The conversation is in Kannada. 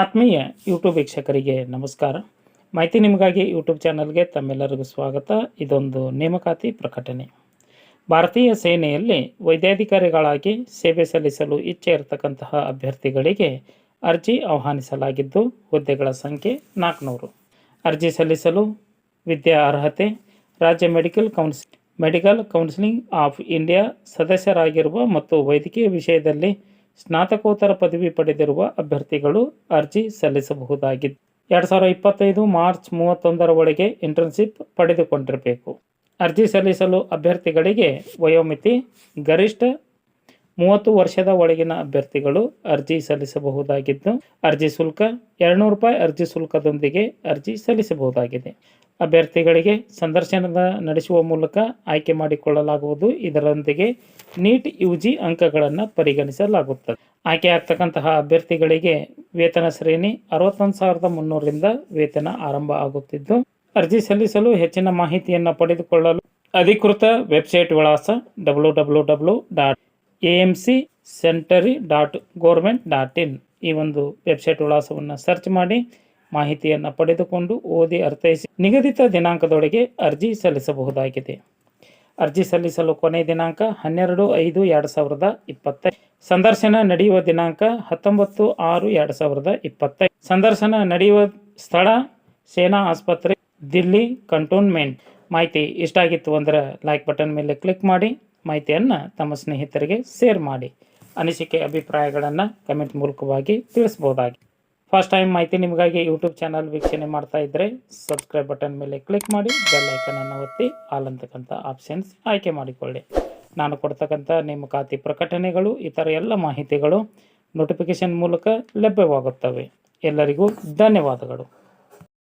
ಆತ್ಮೀಯ ಯೂಟ್ಯೂಬ್ ವೀಕ್ಷಕರಿಗೆ ನಮಸ್ಕಾರ. ಮಾಹಿತಿ ನಿಮಗಾಗಿ ಯೂಟ್ಯೂಬ್ ಚಾನಲ್ಗೆ ತಮ್ಮೆಲ್ಲರಿಗೂ ಸ್ವಾಗತ. ಇದೊಂದು ನೇಮಕಾತಿ ಪ್ರಕಟಣೆ. ಭಾರತೀಯ ಸೇನೆಯಲ್ಲಿ ವೈದ್ಯಾಧಿಕಾರಿಗಳಾಗಿ ಸೇವೆ ಸಲ್ಲಿಸಲು ಇಚ್ಛೆ ಇರತಕ್ಕಂತಹ ಅಭ್ಯರ್ಥಿಗಳಿಗೆ ಅರ್ಜಿ ಆಹ್ವಾನಿಸಲಾಗಿದ್ದು, ಹುದ್ದೆಗಳ ಸಂಖ್ಯೆ ನಾಲ್ಕುನೂರು. ಅರ್ಜಿ ಸಲ್ಲಿಸಲು ವಿದ್ಯಾ ಅರ್ಹತೆ, ರಾಜ್ಯ medical ಕೌನ್ಸ್, medical counselling of India ಸದಸ್ಯರಾಗಿರುವ ಮತ್ತು ವೈದ್ಯಕೀಯ ವಿಷಯದಲ್ಲಿ ಸ್ನಾತಕೋತ್ತರ ಪದವಿ ಪಡೆದಿರುವ ಅಭ್ಯರ್ಥಿಗಳು ಅರ್ಜಿ ಸಲ್ಲಿಸಬಹುದಾಗಿದೆ ಎರಡು ಸಾವಿರದ ಇಪ್ಪತ್ತೈದು ಮಾರ್ಚ್ ಮೂವತ್ತೊಂದರ ಒಳಗೆ ಇಂಟರ್ನ್ಶಿಪ್ ಪಡೆದುಕೊಂಡಿರಬೇಕು. ಅರ್ಜಿ ಸಲ್ಲಿಸಲು ಅಭ್ಯರ್ಥಿಗಳಿಗೆ ವಯೋಮಿತಿ, ಗರಿಷ್ಠ ಮೂವತ್ತು ವರ್ಷದ ಒಳಗಿನ ಅಭ್ಯರ್ಥಿಗಳು ಅರ್ಜಿ ಸಲ್ಲಿಸಬಹುದಾಗಿದ್ದು, ಅರ್ಜಿ ಶುಲ್ಕ ಎರಡುನೂರು ರೂಪಾಯಿ ಅರ್ಜಿ ಶುಲ್ಕದೊಂದಿಗೆ ಅರ್ಜಿ ಸಲ್ಲಿಸಬಹುದಾಗಿದೆ. ಅಭ್ಯರ್ಥಿಗಳಿಗೆ ಸಂದರ್ಶನದ ನಡೆಸುವ ಮೂಲಕ ಆಯ್ಕೆ ಮಾಡಿಕೊಳ್ಳಲಾಗುವುದು. ಇದರೊಂದಿಗೆ ನೀಟ್ ಯು ಜಿ ಅಂಕಗಳನ್ನು ಪರಿಗಣಿಸಲಾಗುತ್ತದೆ. ಆಯ್ಕೆ ಆಗ್ತಕ್ಕಂತಹ ಅಭ್ಯರ್ಥಿಗಳಿಗೆ ವೇತನ ಶ್ರೇಣಿ ಅರವತ್ತೊಂದು ಸಾವಿರದ ಮುನ್ನೂರರಿಂದ ವೇತನ ಆರಂಭ ಆಗುತ್ತಿದ್ದು, ಅರ್ಜಿ ಸಲ್ಲಿಸಲು ಹೆಚ್ಚಿನ ಮಾಹಿತಿಯನ್ನು ಪಡೆದುಕೊಳ್ಳಲು ಅಧಿಕೃತ ವೆಬ್ಸೈಟ್ ವಿಳಾಸ W W W dot A M C ಸೆಂಟರಿ dot government dot in ಈ ಒಂದು ವೆಬ್ಸೈಟ್ ವಿಳಾಸವನ್ನು ಸರ್ಚ್ ಮಾಡಿ ಮಾಹಿತಿಯನ್ನು ಪಡೆದುಕೊಂಡು ಓದಿ ಅರ್ಥೈಸಿ ನಿಗದಿತ ದಿನಾಂಕದೊಳಗೆ ಅರ್ಜಿ ಸಲ್ಲಿಸಬಹುದಾಗಿದೆ. ಅರ್ಜಿ ಸಲ್ಲಿಸಲು ಕೊನೆ ದಿನಾಂಕ ಹನ್ನೆರಡು ಐದು ಎರಡು ಸಾವಿರದ ಇಪ್ಪತ್ತೈದು ಸಂದರ್ಶನ ನಡೆಯುವ ದಿನಾಂಕ ಹತ್ತೊಂಬತ್ತು ಆರು ಎರಡು ಸಾವಿರದ ಇಪ್ಪತ್ತೈದು ಸಂದರ್ಶನ ನಡೆಯುವ ಸ್ಥಳ ಸೇನಾ ಆಸ್ಪತ್ರೆ, ದಿಲ್ಲಿ ಕಂಟೋನ್ಮೆಂಟ್. ಮಾಹಿತಿ ಇಷ್ಟ ಆಗಿತ್ತು ಅಂದರೆ ಲೈಕ್ ಬಟನ್ ಮೇಲೆ ಕ್ಲಿಕ್ ಮಾಡಿ. ಮಾಹಿತಿಯನ್ನು ತಮ್ಮ ಸ್ನೇಹಿತರಿಗೆ ಶೇರ್ ಮಾಡಿ. ಅನಿಸಿಕೆ, ಅಭಿಪ್ರಾಯಗಳನ್ನು ಕಮೆಂಟ್ ಮೂಲಕವಾಗಿ ತಿಳಿಸ್ಬೋದಾಗಿ ಫಸ್ಟ್ ಟೈಮ್ ಮಾಹಿತಿ ನಿಮಗಾಗಿ ಯೂಟ್ಯೂಬ್ ಚಾನಲ್ ವೀಕ್ಷಣೆ ಮಾಡ್ತಾ ಇದ್ದರೆ ಸಬ್ಸ್ಕ್ರೈಬ್ ಬಟನ್ ಮೇಲೆ ಕ್ಲಿಕ್ ಮಾಡಿ ಬೆಲ್ ಐಕನನ್ನು ಒತ್ತಿ ಆಲ್ ಅಂತಕ್ಕಂಥ ಆಪ್ಷನ್ಸ್ ಆಯ್ಕೆ ಮಾಡಿಕೊಳ್ಳಿ. ನಾನು ಕೊಡ್ತಕ್ಕಂಥ ನೇಮಕಾತಿ ಪ್ರಕಟಣೆಗಳು, ಇತರ ಎಲ್ಲ ಮಾಹಿತಿಗಳು ನೋಟಿಫಿಕೇಶನ್ ಮೂಲಕ ಲಭ್ಯವಾಗುತ್ತವೆ. ಎಲ್ಲರಿಗೂ ಧನ್ಯವಾದಗಳು.